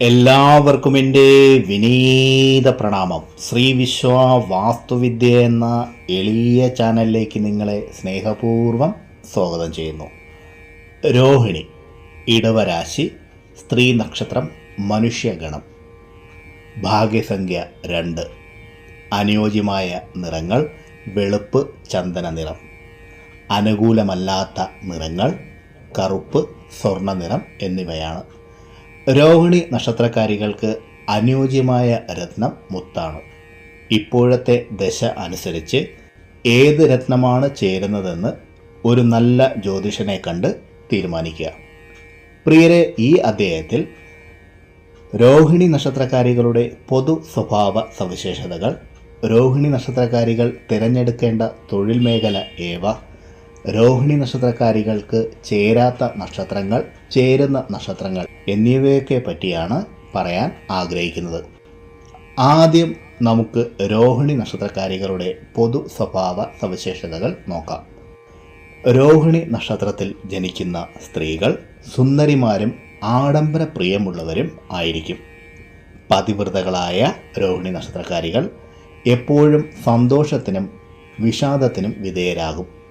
എല്ലാവർക്കും എന്റെ വിനീത പ്രണാമം. ശ്രീ വിശ്വ വാസ്തുവിദ്യ എന്ന എളിയ ചാനലിലേക്ക് നിങ്ങളെ സ്നേഹപൂർവം സ്വാഗതം ചെയ്യുന്നു. രോഹിണി ഇടവരാശി സ്ത്രീ നക്ഷത്രം മനുഷ്യഗണം ഭാഗ്യസംഖ്യ രണ്ട്. അനുയോജ്യമായ നിറങ്ങൾ വെളുപ്പ് ചന്ദന നിറം. അനുകൂലമല്ലാത്ത നിറങ്ങൾ കറുപ്പ് സ്വർണ നിറം എന്നിവയാണ്. രോഹിണി നക്ഷത്രക്കാരികൾക്ക് അനുയോജ്യമായ രത്നം മുത്താണ്. ഇപ്പോഴത്തെ ദശ അനുസരിച്ച് ഏത് രത്നമാണ് ചേരുന്നതെന്ന് ഒരു നല്ല ജ്യോതിഷനെ കണ്ട് തീരുമാനിക്കുക. പ്രിയരെ ഈ അധ്യായത്തിൽ രോഹിണി നക്ഷത്രക്കാരികളുടെ പൊതു സ്വഭാവ സവിശേഷതകൾ രോഹിണി നക്ഷത്രക്കാരികൾ തിരഞ്ഞെടുക്കേണ്ട തൊഴിൽ മേഖല ഏവ രോഹിണി നക്ഷത്രക്കാരികൾക്ക് ചേരാത്ത നക്ഷത്രങ്ങൾ ചേരുന്ന നക്ഷത്രങ്ങൾ എന്നിവയൊക്കെ പറ്റിയാണ് പറയാൻ ആഗ്രഹിക്കുന്നത്. ആദ്യം നമുക്ക് രോഹിണി നക്ഷത്രക്കാരികളുടെ പൊതു സ്വഭാവ സവിശേഷതകൾ നോക്കാം. രോഹിണി നക്ഷത്രത്തിൽ ജനിക്കുന്ന സ്ത്രീകൾ സുന്ദരിമാരും ആഡംബര പ്രിയമുള്ളവരും ആയിരിക്കും. പതിവ്രതകളായ രോഹിണി നക്ഷത്രക്കാരികൾ എപ്പോഴും സന്തോഷത്തിനും വിഷാദത്തിനും വിധേയരാകും.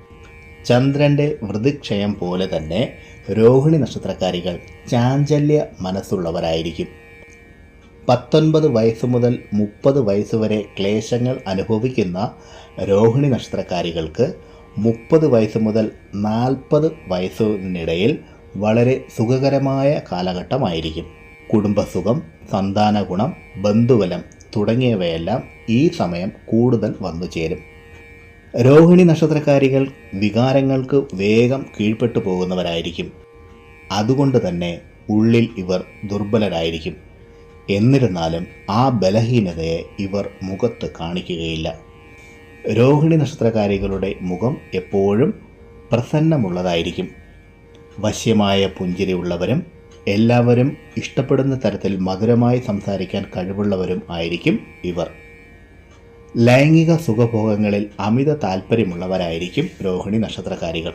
ചന്ദ്രന്റെ വൃതിക്ഷയം പോലെ തന്നെ രോഹിണി നക്ഷത്രക്കാരികൾ ചാഞ്ചല്യ മനസ്സുള്ളവരായിരിക്കും. പത്തൊൻപത് വയസ്സ് മുതൽ മുപ്പത് വയസ്സ് വരെ ക്ലേശങ്ങൾ അനുഭവിക്കുന്ന രോഹിണി നക്ഷത്രക്കാരികൾക്ക് മുപ്പത് വയസ്സ് മുതൽ നാൽപ്പത് വയസ്സിനിടയിൽ വളരെ സുഖകരമായ കാലഘട്ടമായിരിക്കും. കുടുംബസുഖം സന്താന ഗുണം ബന്ധുബലം തുടങ്ങിയവയെല്ലാം ഈ സമയം കൂടുതൽ വന്നു ചേരും രോഹിണി നക്ഷത്രക്കാരികൾ വികാരങ്ങൾക്ക് വേഗം കീഴ്പ്പെട്ടു പോകുന്നവരായിരിക്കും. അതുകൊണ്ട് തന്നെ ഉള്ളിൽ ഇവർ ദുർബലരായിരിക്കും. എന്നിരുന്നാലും ആ ബലഹീനതയെ ഇവർ മുഖത്ത് കാണിക്കുകയില്ല. രോഹിണി നക്ഷത്രകാരികളുടെ മുഖം എപ്പോഴും പ്രസന്നമുള്ളതായിരിക്കും. വശ്യമായ പുഞ്ചിരിയുള്ളവരും എല്ലാവരും ഇഷ്ടപ്പെടുന്ന തരത്തിൽ മധുരമായി സംസാരിക്കാൻ കഴിവുള്ളവരും ആയിരിക്കും ഇവർ. ലൈംഗിക സുഖഭോഗങ്ങളിൽ അമിത താല്പര്യമുള്ളവരായിരിക്കും രോഹിണി നക്ഷത്രകാരികൾ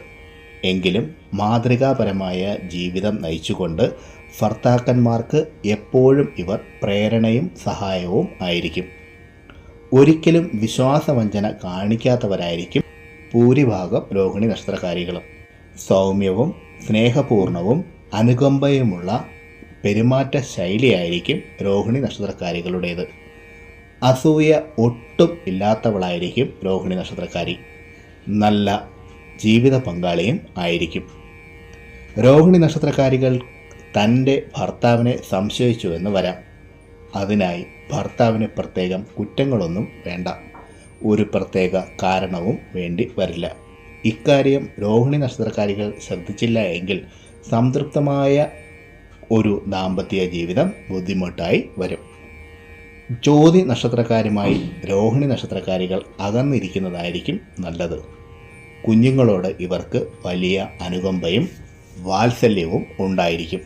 എങ്കിലും മാതൃകാപരമായ ജീവിതം നയിച്ചുകൊണ്ട് ഭർത്താക്കന്മാർക്ക് എപ്പോഴും ഇവർ പ്രേരണയും സഹായവും ആയിരിക്കും. ഒരിക്കലും വിശ്വാസവഞ്ചന കാണിക്കാത്തവരായിരിക്കും ഭൂരിഭാഗം രോഹിണി നക്ഷത്രകാരികളും സൗമ്യവും സ്നേഹപൂർണവും അനുകമ്പയുമുള്ള പെരുമാറ്റ ശൈലിയായിരിക്കും രോഹിണി നക്ഷത്രക്കാരികളുടേത്. അസൂയ ഒട്ടും ഇല്ലാത്തവളായിരിക്കും രോഹിണി നക്ഷത്രക്കാരി. നല്ല ജീവിത പങ്കാളിയും ആയിരിക്കും. രോഹിണി നക്ഷത്രക്കാരികൾ തന്റെ ഭർത്താവിനെ സംശയിച്ചു എന്ന് വരാം. അതിനായി ഭർത്താവിന് പ്രത്യേകം കുറ്റങ്ങളൊന്നും വേണ്ട. ഒരു പ്രത്യേക കാരണവും വേണ്ടി വരില്ല. ഇക്കാര്യം രോഹിണി നക്ഷത്രക്കാരികൾ ശ്രദ്ധിച്ചില്ല എങ്കിൽ സംതൃപ്തമായ ഒരു ദാമ്പത്യ ജീവിതം ബുദ്ധിമുട്ടായി വരും. ജ്യോതി നക്ഷത്രക്കാരുമായി രോഹിണി നക്ഷത്രക്കാരികൾ അകന്നിരിക്കുന്നതായിരിക്കും നല്ലത്. കുഞ്ഞുങ്ങളോട് ഇവർക്ക് വലിയ അനുകമ്പയും വാത്സല്യവും ഉണ്ടായിരിക്കും.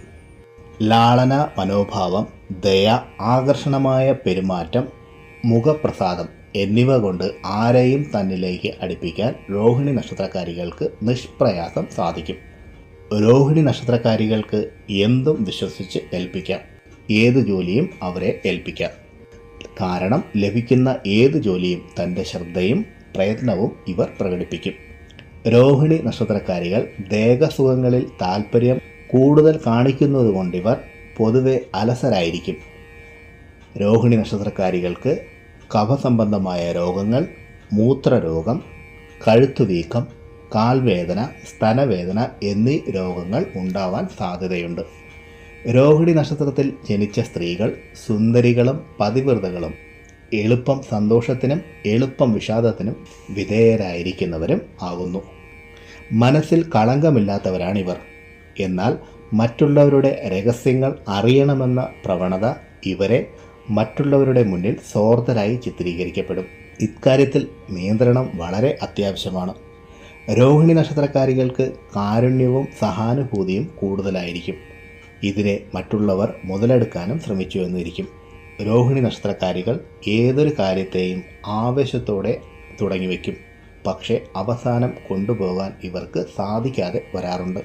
ലാളന മനോഭാവം ദയ ആകർഷണമായ പെരുമാറ്റം മുഖപ്രസാദം എന്നിവ കൊണ്ട് ആരെയും തന്നിലേക്ക് അടുപ്പിക്കാൻ രോഹിണി നക്ഷത്രക്കാരികൾക്ക് നിഷ്പ്രയാസം സാധിക്കും. രോഹിണി നക്ഷത്രക്കാരികൾക്ക് എന്തും വിശ്വസിച്ച് ഏൽപ്പിക്കാം. ഏത് ജോലിയും അവരെ ഏൽപ്പിക്കാം. കാരണം ലഭിക്കുന്ന ഏത് ജോലിയും തന്റെ ശ്രദ്ധയും പ്രയത്നവും ഇവർ പ്രകടിപ്പിക്കും. രോഹിണി നക്ഷത്രക്കാരികൾ ദേഹസുഖങ്ങളിൽ താല്പര്യം കൂടുതൽ കാണിക്കുന്നതുകൊണ്ട് ഇവർ പൊതുവെ അലസരായിരിക്കും. രോഹിണി നക്ഷത്രക്കാരികൾക്ക് കഫസംബന്ധമായ രോഗങ്ങൾ മൂത്രരോഗം കഴുത്തുവീക്കം കാൽവേദന സ്തനവേദന എന്നീ രോഗങ്ങൾ ഉണ്ടാവാൻ സാധ്യതയുണ്ട്. രോഹിണി നക്ഷത്രത്തിൽ ജനിച്ച സ്ത്രീകൾ സുന്ദരികളും പതിവ്രതകളും എളുപ്പം സന്തോഷത്തിനും എളുപ്പം വിഷാദത്തിനും വിധേയരായിരിക്കുന്നവരും ആകുന്നു മനസ്സിൽ കളങ്കമില്ലാത്തവരാണിവർ. എന്നാൽ മറ്റുള്ളവരുടെ രഹസ്യങ്ങൾ അറിയണമെന്ന പ്രവണത ഇവരെ മറ്റുള്ളവരുടെ മുന്നിൽ സ്വാർത്ഥരായി ചിത്രീകരിക്കപ്പെടും. ഇക്കാര്യത്തിൽ നിയന്ത്രണം വളരെ അത്യാവശ്യമാണ്. രോഹിണി നക്ഷത്രക്കാരികൾക്ക് കാരുണ്യവും സഹാനുഭൂതിയും കൂടുതലായിരിക്കും. ഇതിനെ മറ്റുള്ളവർ മുതലെടുക്കാനും ശ്രമിച്ചു എന്നിരിക്കും. രോഹിണി നക്ഷത്രക്കാരികൾ ഏതൊരു കാര്യത്തെയും ആവേശത്തോടെ തുടങ്ങി വയ്ക്കും. പക്ഷേ അവസാനം കൊണ്ടുപോകാൻ ഇവർക്ക് സാധിക്കാതെ വരാറുണ്ട്.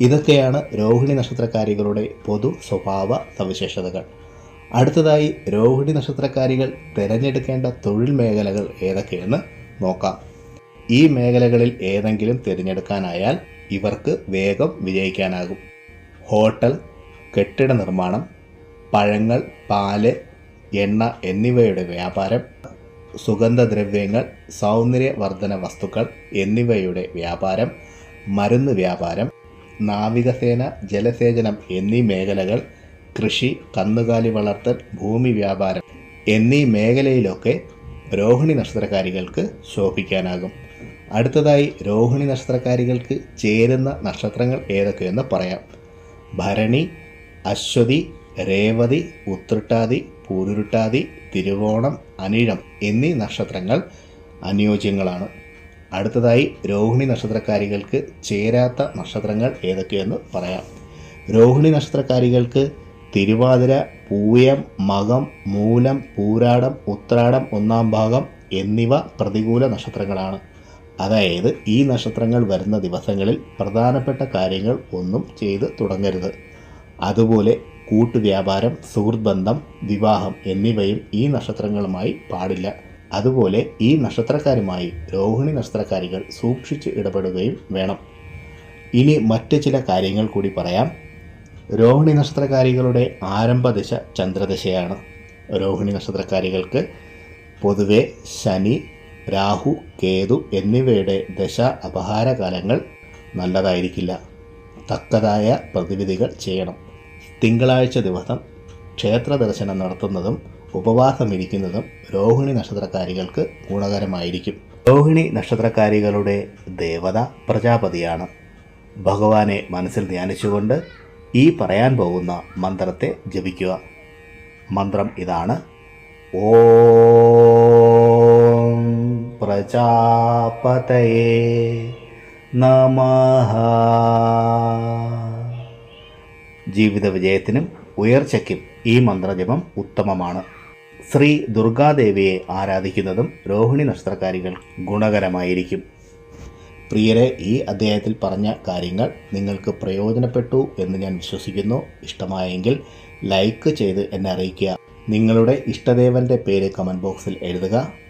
ഇതൊക്കെയാണ് രോഹിണി നക്ഷത്രക്കാരികളുടെ പൊതു സ്വഭാവ സവിശേഷതകൾ. അടുത്തതായി രോഹിണി നക്ഷത്രക്കാരികൾ തിരഞ്ഞെടുക്കേണ്ട തൊഴിൽ മേഖലകൾ ഏതൊക്കെയെന്ന് നോക്കാം. ഈ മേഖലകളിൽ ഏതെങ്കിലും തിരഞ്ഞെടുക്കാനായാൽ ഇവർക്ക് വേഗം വിജയിക്കാനാകും. ഹോട്ടൽ കെട്ടിട നിർമ്മാണം പഴങ്ങൾ പാൽ എണ്ണ എന്നിവയുടെ വ്യാപാരം സുഗന്ധദ്രവ്യങ്ങൾ സൗന്ദര്യവർദ്ധന വസ്തുക്കൾ എന്നിവയുടെ വ്യാപാരം മരുന്ന് വ്യാപാരം നാവികസേന ജലസേചനം എന്നീ മേഖലകൾ കൃഷി കന്നുകാലി വളർത്തൽ ഭൂമി വ്യാപാരം എന്നീ മേഖലയിലൊക്കെ രോഹിണി നക്ഷത്രക്കാരികൾക്ക് ശോഭിക്കാനാകും. അടുത്തതായി രോഹിണി നക്ഷത്രക്കാരികൾക്ക് ചേരുന്ന നക്ഷത്രങ്ങൾ ഏതൊക്കെയെന്ന് പറയാം. ഭരണി അശ്വതി രേവതി ഉത്രട്ടാതി പൂരുരുട്ടാതി തിരുവോണം അനിഴം എന്നീ നക്ഷത്രങ്ങൾ അനുയോജ്യങ്ങളാണ്. അടുത്തതായി രോഹിണി നക്ഷത്രക്കാരികൾക്ക് ചേരാത്ത നക്ഷത്രങ്ങൾ ഏതൊക്കെയെന്ന് പറയാം. രോഹിണി നക്ഷത്രക്കാരികൾക്ക് തിരുവാതിര പൂയം മകം മൂലം പൂരാടം ഉത്രാടം ഒന്നാം ഭാഗം എന്നിവ പ്രതികൂല നക്ഷത്രങ്ങളാണ്. അതായത് ഈ നക്ഷത്രങ്ങൾ വരുന്ന ദിവസങ്ങളിൽ പ്രധാനപ്പെട്ട കാര്യങ്ങൾ ഒന്നും ചെയ്ത് തുടങ്ങരുത്. അതുപോലെ കൂട്ടുവ്യാപാരം സുഹൃത്ത് ബന്ധം വിവാഹം എന്നിവയും ഈ നക്ഷത്രങ്ങളുമായി പാടില്ല. അതുപോലെ ഈ നക്ഷത്രക്കാരുമായി രോഹിണി നക്ഷത്രക്കാരികൾ സൂക്ഷിച്ച് ഇടപെടുകയും വേണം. ഇനി മറ്റ് ചില കാര്യങ്ങൾ കൂടി പറയാം. രോഹിണി നക്ഷത്രക്കാരികളുടെ ആരംഭദശ ചന്ദ്രദശയാണ്. രോഹിണി നക്ഷത്രക്കാരികൾക്ക് പൊതുവെ ശനി രാഹു കേതു എന്നിവയുടെ ദശ അപഹാരകാലങ്ങൾ നല്ലതായിരിക്കില്ല. തക്കതായ പ്രതിവിധികൾ ചെയ്യണം. തിങ്കളാഴ്ച ദിവസം ക്ഷേത്ര ദർശനം നടത്തുന്നതും ഉപവാസമിരിക്കുന്നതും രോഹിണി നക്ഷത്രക്കാരികൾക്ക് ഗുണകരമായിരിക്കും. രോഹിണി നക്ഷത്രക്കാരികളുടെ ദേവത പ്രജാപതിയാണ്. ഭഗവാനെ മനസ്സിൽ ധ്യാനിച്ചുകൊണ്ട് ഈ പറയാൻ പോകുന്ന മന്ത്രത്തെ ജപിക്കുക. മന്ത്രം ഇതാണ്. ഓം പ്രജാപതയേ നമ ജീവിത വിജയത്തിനും ഉയർച്ചയ്ക്കും ഈ മന്ത്രജപം ഉത്തമമാണ്. ശ്രീ ദുർഗാദേവിയെ ആരാധിക്കുന്നതും രോഹിണി നക്ഷത്രക്കാരികൾ ഗുണകരമായിരിക്കും. പ്രിയരെ ഈ അദ്ദേഹത്തിൽ പറഞ്ഞ കാര്യങ്ങൾ നിങ്ങൾക്ക് പ്രയോജനപ്പെട്ടു എന്ന് ഞാൻ വിശ്വസിക്കുന്നു. ഇഷ്ടമായെങ്കിൽ ലൈക്ക് ചെയ്ത് എന്നെ അറിയിക്കുക. നിങ്ങളുടെ ഇഷ്ടദേവന്റെ പേര് കമന്റ് ബോക്സിൽ എഴുതുക.